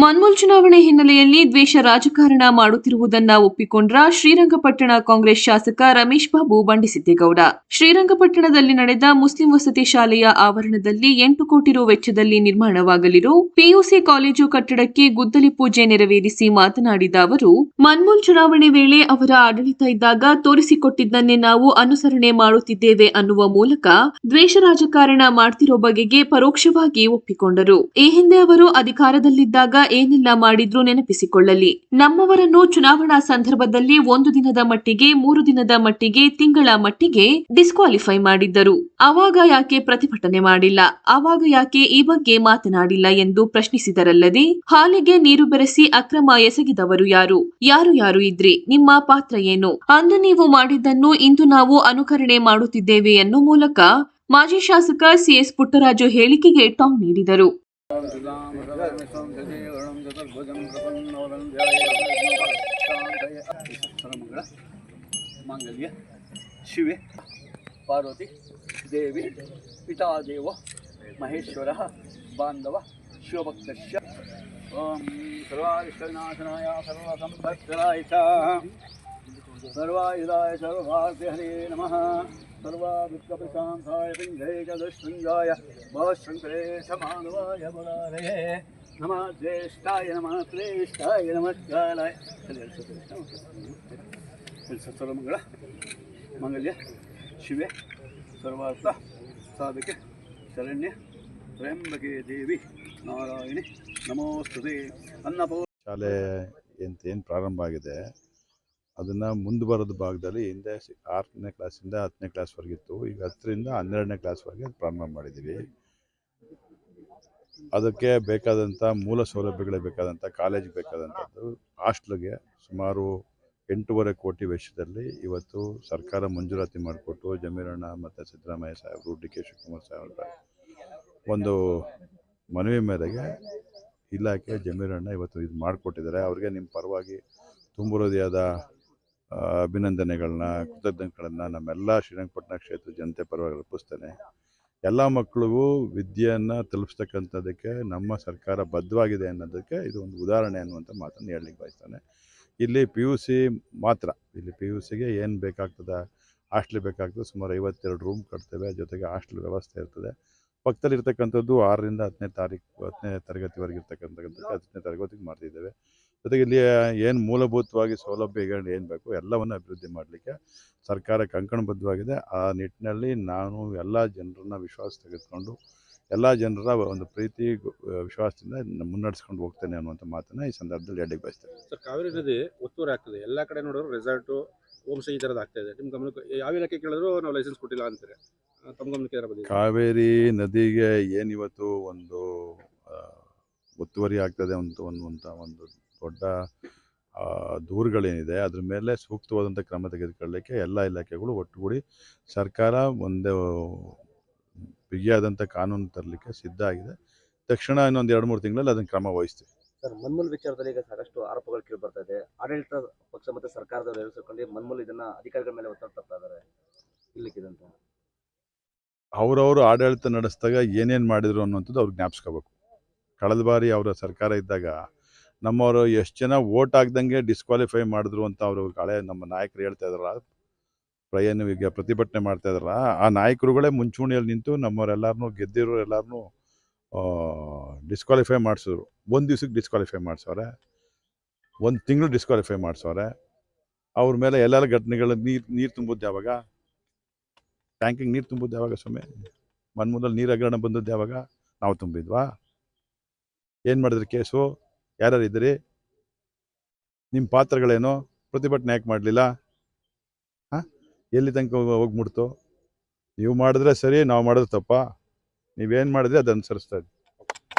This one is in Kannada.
ಮನ್ಮೂಲ್ ಚುನಾವಣೆ ಹಿನ್ನೆಲೆಯಲ್ಲಿ ದ್ವೇಷ ರಾಜಕಾರಣ ಮಾಡುತ್ತಿರುವುದನ್ನ ಒಪ್ಪಿಕೊಂಡ್ರ ಶ್ರೀರಂಗಪಟ್ಟಣ ಕಾಂಗ್ರೆಸ್ ಶಾಸಕ ರಮೇಶ್ ಬಾಬು ಬಂಡಿಸಿದ್ದೇಗೌಡ. ಶ್ರೀರಂಗಪಟ್ಟಣದಲ್ಲಿ ನಡೆದ ಮುಸ್ಲಿಂ ವಸತಿ ಶಾಲೆಯ ಆವರಣದಲ್ಲಿ ಎಂಟು ಕೋಟಿ ರು ವೆಚ್ಚದಲ್ಲಿ ನಿರ್ಮಾಣವಾಗಲಿರೋ ಪಿಯುಸಿ ಕಾಲೇಜು ಕಟ್ಟಡಕ್ಕೆ ಗುದ್ದಲಿ ಪೂಜೆ ನೆರವೇರಿಸಿ ಮಾತನಾಡಿದ ಅವರು, ಮನ್ಮೂಲ್ ಚುನಾವಣೆ ವೇಳೆ ಅವರ ಆಡಳಿತ ಇದ್ದಾಗ ತೋರಿಸಿಕೊಟ್ಟಿದ್ದನ್ನೇ ನಾವು ಅನುಸರಣೆ ಮಾಡುತ್ತಿದ್ದೇವೆ ಅನ್ನುವ ಮೂಲಕ ದ್ವೇಷ ರಾಜಕಾರಣ ಮಾಡ್ತಿರೋ ಬಗೆಗೆ ಪರೋಕ್ಷವಾಗಿ ಒಪ್ಪಿಕೊಂಡರು. ಈ ಹಿಂದೆ ಅವರು ಅಧಿಕಾರದಲ್ಲಿದ್ದಾಗ ಏನೆಲ್ಲ ಮಾಡಿದ್ರು ನೆನಪಿಸಿಕೊಳ್ಳಲಿ. ನಮ್ಮವರನ್ನು ಚುನಾವಣಾ ಸಂದರ್ಭದಲ್ಲಿ ಒಂದು ದಿನದ ಮಟ್ಟಿಗೆ, ಮೂರು ದಿನದ ಮಟ್ಟಿಗೆ, ತಿಂಗಳ ಮಟ್ಟಿಗೆ ಡಿಸ್ಕ್ವಾಲಿಫೈ ಮಾಡಿದ್ದರು. ಅವಾಗ ಯಾಕೆ ಪ್ರತಿಭಟನೆ ಮಾಡಿಲ್ಲ? ಆವಾಗ ಯಾಕೆ ಈ ಬಗ್ಗೆ ಮಾತನಾಡಿಲ್ಲ ಎಂದು ಪ್ರಶ್ನಿಸಿದರಲ್ಲದೆ, ಹಾಲಿಗೆ ನೀರು ಬೆರೆಸಿ ಅಕ್ರಮ ಎಸಗಿದವರು ಯಾರು? ಯಾರು ಯಾರು ಇದ್ರಿ? ನಿಮ್ಮ ಪಾತ್ರ ಏನು? ಅಂದು ನೀವು ಮಾಡಿದ್ದನ್ನು ಇಂದು ನಾವು ಅನುಕರಣೆ ಮಾಡುತ್ತಿದ್ದೇವೆ ಎನ್ನುವ ಮೂಲಕ ಮಾಜಿ ಶಾಸಕ ಸಿಎಸ್ ಪುಟ್ಟರಾಜು ಹೇಳಿಕೆಗೆ ಟಾಂಗ್ ನೀಡಿದರು. ध्यायेरणं चतुर्भुजं प्रपन्नवनं पार्वती देवी पितादेव महेश्वरः बान्धव शिवभक्तस्य शिवभक्त सर्वाविष्टविनाशनाय सर्वसम्भक्तराय च। ನಮಃ. ಸರ್ವ ಪಿಂಗೇ ಚ ದುಷ್ಪೃಂಗಾಯ ಭವಶಂಕರೇ ಸಮಾನವಾಯ ಬುರಾರೇ ನಮಃ ಜ್ಯೇಷ್ಠಾಯ ನಮಃ ಶ್ರೇಷ್ಠಾಯ ನಮಃ ಕಾಲಾಯ ಸರ್ವಮಂಗಳ ಮಂಗಲ್ಯ, ಶಿವೆ, ಸರ್ವಾರ್ಥ, ಸಾಧಕ, ಶರಣ್ಯ, ತ್ರಯಂಬಕೆ ದೇವಿ, ನಾರಾಯಣಿ. ನಮೋಸ್ತುತೆ. ಅನ್ನಪೂರ್ಣ ಶಾಲೆ ಎಂತ ಏನು ಪ್ರಾರಂಭ ಆಗಿದೆ? ಅದನ್ನು ಮುಂದುವರೆದ ಭಾಗದಲ್ಲಿ ಹಿಂದೆ ಆರನೇ ಕ್ಲಾಸಿಂದ ಹತ್ತನೇ ಕ್ಲಾಸ್ವರೆಗಿತ್ತು ಈಗ ಹತ್ತರಿಂದ ಹನ್ನೆರಡನೇ ಕ್ಲಾಸ್ವರೆಗೆ ಪ್ರಾರಂಭ ಮಾಡಿದ್ದೀವಿ ಅದಕ್ಕೆ ಬೇಕಾದಂಥ ಮೂಲ ಸೌಲಭ್ಯಗಳೇ ಬೇಕಾದಂಥ ಕಾಲೇಜ್ ಬೇಕಾದಂಥದ್ದು ಹಾಸ್ಟ್ಲಿಗೆ ಸುಮಾರು ಎಂಟೂವರೆ ಕೋಟಿ ವೆಚ್ಚದಲ್ಲಿ ಇವತ್ತು ಸರ್ಕಾರ ಮಂಜೂರಾತಿ ಮಾಡಿಕೊಟ್ಟು ಜಮೀರಣ್ಣ ಮತ್ತು ಸಿದ್ದರಾಮಯ್ಯ ಸಾಹೇಬರು ಡಿ ಕೆ ಶಿವಕುಮಾರ್ ಸಾಹೇಬ್ರ ಒಂದು ಮನವಿ ಮೇರೆಗೆ ಇಲಾಖೆ ಜಮೀರಣ್ಣ ಇವತ್ತು ಇದು ಮಾಡಿಕೊಟ್ಟಿದ್ದಾರೆ. ಅವ್ರಿಗೆ ನಿಮ್ಮ ಪರವಾಗಿ ತುಂಬಿರೋದೇ ಹೃದಯದ ಆ, ಅಭಿನಂದನೆಗಳನ್ನ, ಕೃತಜ್ಞತೆಗಳನ್ನ ನಮ್ಮೆಲ್ಲ ಶ್ರೀರಂಗಪಟ್ಟಣ ಕ್ಷೇತ್ರ ಜನತೆ ಪರವಾಗಿ ಅರ್ಪಿಸ್ತೇನೆ. ಎಲ್ಲ ಮಕ್ಕಳಿಗೂ ವಿದ್ಯೆಯನ್ನು ತಲುಪಿಸ್ತಕ್ಕಂಥದ್ದಕ್ಕೆ, ನಮ್ಮ ಸರ್ಕಾರ ಬದ್ಧವಾಗಿದೆ ಅನ್ನೋದಕ್ಕೆ ಇದು ಒಂದು ಉದಾಹರಣೆ ಅನ್ನುವಂಥ ಮಾತನ್ನು ಹೇಳಲಿಕ್ಕೆ ಬಯಸ್ತಾನೆ. ಇಲ್ಲಿ ಪಿ ಯು ಸಿ ಮಾತ್ರ, ಇಲ್ಲಿ ಪಿ ಯು ಸಿಗೆ ಏನು ಬೇಕಾಗ್ತದೆ, ಹಾಸ್ಟೆಲ್ ಬೇಕಾಗ್ತದೆ, ಸುಮಾರು ಐವತ್ತೆರಡು ರೂಮ್ ಕಟ್ತೇವೆ, ಜೊತೆಗೆ ಹಾಸ್ಟೆಲ್ ವ್ಯವಸ್ಥೆ ಇರ್ತದೆ. ಪಕ್ಕದಲ್ಲಿ ಇರ್ತಕ್ಕಂಥದ್ದು ಆರರಿಂದ ಹತ್ತನೇ ತಾರೀಕು, ಹತ್ತನೇ ತರಗತಿವರೆಗೆ ಇರ್ತಕ್ಕಂಥದ್ದು, ಹತ್ತನೇ ತರಗತಿಗೆ ಮಾಡ್ತಿದ್ದೇವೆ. ಜೊತೆಗೆ ಇಲ್ಲಿ ಏನು ಮೂಲಭೂತವಾಗಿ ಸೌಲಭ್ಯಗಳು ಏನು ಬೇಕು ಎಲ್ಲವನ್ನು ಅಭಿವೃದ್ಧಿ ಮಾಡಲಿಕ್ಕೆ ಸರ್ಕಾರ ಕಂಕಣಬದ್ಧವಾಗಿದೆ. ಆ ನಿಟ್ಟಿನಲ್ಲಿ ನಾನು ಎಲ್ಲ ಜನರನ್ನ ವಿಶ್ವಾಸ ತೆಗೆದುಕೊಂಡು ಎಲ್ಲ ಜನರ ಒಂದು ಪ್ರೀತಿ ವಿಶ್ವಾಸದಿಂದ ಮುನ್ನಡೆಸ್ಕೊಂಡು ಹೋಗ್ತೇನೆ ಅನ್ನುವಂಥ ಮಾತನ್ನು ಈ ಸಂದರ್ಭದಲ್ಲಿ ಎಡ್ಡಿಗೆ ಬಯಸ್ತೇನೆ. ಸರ್ ಕಾವೇರಿ ನದಿ ಒತ್ತುವರಿ ಆಗ್ತದೆ. ಎಲ್ಲ ಕಡೆ ನೋಡೋರು ರೆಸಾರ್ಟು ಹೋಮ್ ಸ್ಟೇ ಈ ಥರದ್ದು ಆಗ್ತಾ ಇದೆ. ನಿಮ್ಮ ಗಮನಕ್ಕೆ ಯಾವ ಇಲಾಖೆ ಕೇಳಿದ್ರು ನಾವು ಲೈಸೆನ್ಸ್ ಕೊಟ್ಟಿಲ್ಲ ಅಂತಾರೆ? ತಮ್ಮ ಗಮನಕ್ಕೆ ಕಾವೇರಿ ನದಿಗೆ ಏನಿವತ್ತು ಒಂದು ಒತ್ತುವರಿ ಆಗ್ತದೆ ಅಂತ ಒಂದು ಒಂದು ದೊಡ್ಡ ದೂರುಗಳೇನಿದೆ ಅದ್ರ ಮೇಲೆ ಸೂಕ್ತವಾದಂಥ ಕ್ರಮ ತೆಗೆದುಕೊಳ್ಳಲಿಕ್ಕೆ ಎಲ್ಲ ಇಲಾಖೆಗಳು ಒಟ್ಟುಗೂಡಿ ಸರ್ಕಾರ ಒಂದು ಬಿಗಿಯಾದಂಥ ಕಾನೂನು ತರಲಿಕ್ಕೆ ಸಿದ್ಧ ಆಗಿದೆ. ತಕ್ಷಣ ಇನ್ನೊಂದು ಎರಡು ಮೂರು ತಿಂಗಳಲ್ಲಿ ಅದನ್ನು ಕ್ರಮ ವಹಿಸ್ತೀವಿ. ಸರ್ ಮನ್ಮೂಲ್ ವಿಚಾರದಲ್ಲಿ ಈಗ ಸಾಕಷ್ಟು ಆರೋಪಗಳು ಕೇಳಿ ಬರ್ತಾ ಇದೆ. ಆಡಳಿತ ಪಕ್ಷ ಮತ್ತು ಸರ್ಕಾರದವರು ಎದುರಿಸಿಕೊಂಡು ಮನ್ಮೂಲ್ ಇದನ್ನ ಅಧಿಕಾರಿಗಳ ಮೇಲೆ ಒತ್ತಡ ತರ್ತಾ ಇದ್ದಾರೆ. ಇಲ್ಲಿಕ್ಕಿದಂತ ಅವರವರು ಆಡಳಿತ ನಡೆಸಿದಾಗ ಏನೇನು ಮಾಡಿದ್ರು ಅನ್ನುವಂಥದ್ದು ಅವ್ರು ಜ್ಞಾಪಿಸ್ಕೋಬೇಕು. ಕಳೆದ ಬಾರಿ ಅವರ ಸರ್ಕಾರ ಇದ್ದಾಗ ನಮ್ಮವರು ಎಷ್ಟು ಜನ ವೋಟ್ ಆಗ್ದಂಗೆ ಡಿಸ್ಕ್ವಾಲಿಫೈ ಮಾಡಿದ್ರು ಅಂತ ಅವರು ಹಳೆ ನಮ್ಮ ನಾಯಕರು ಹೇಳ್ತಾ ಇದ್ರಲ್ಲ ಪ್ರಯಾಣ ಈಗ ಪ್ರತಿಭಟನೆ ಮಾಡ್ತಾ ಇದ್ರಲ್ಲ, ಆ ನಾಯಕರುಗಳೇ ಮುಂಚೂಣಿಯಲ್ಲಿ ನಿಂತು ನಮ್ಮವರೆಲ್ಲರನ್ನೂ ಗೆದ್ದಿರೋ ಎಲ್ಲರನ್ನೂ ಡಿಸ್ಕ್ವಾಲಿಫೈ ಮಾಡಿಸಿದ್ರು. ಒಂದು ದಿವ್ಸಕ್ಕೆ ಡಿಸ್ಕ್ವಾಲಿಫೈ ಮಾಡಿಸೋರೆ ಒಂದು ತಿಂಗಳು ಡಿಸ್ಕ್ವಾಲಿಫೈ ಮಾಡಿಸೋರೆ ಅವ್ರ ಮೇಲೆ ಎಲ್ಲೆಲ್ಲ ಘಟನೆಗಳು, ನೀರು ನೀರು ತುಂಬೋದು ಯಾವಾಗ ಟ್ಯಾಂಕಿಗೆ ನೀರು ತುಂಬೋದು ಯಾವಾಗ ಸ್ವಾಮಿ? ಮನ್ಮೂಲಲ್ಲಿ ನೀರು ಹಗರಣ ಬಂದದ್ದು ಯಾವಾಗ ನಾವು ತುಂಬಿದ್ವಾ? ಏನು ಮಾಡಿದ್ರಿ ಕೇಸು? ಯಾರ್ಯಾರು ಇದ್ದೀರಿ? ನಿಮ್ಮ ಪಾತ್ರಗಳೇನು? ಪ್ರತಿಭಟನೆ ಯಾಕೆ ಮಾಡಲಿಲ್ಲ? ಹಾಂ? ಎಲ್ಲಿ ತನಕ ಹೋಗ್- ಹೋಗ್ಬಿಡ್ತು? ನೀವು ಮಾಡಿದ್ರೆ ಸರಿ, ನಾವು ಮಾಡಿದ್ರೆ ತಪ್ಪ? ನೀವೇನು ಮಾಡಿದ್ರೆ ಅದು ಅನುಸರಿಸ್ತಾ ಇದ್ದೀವಿ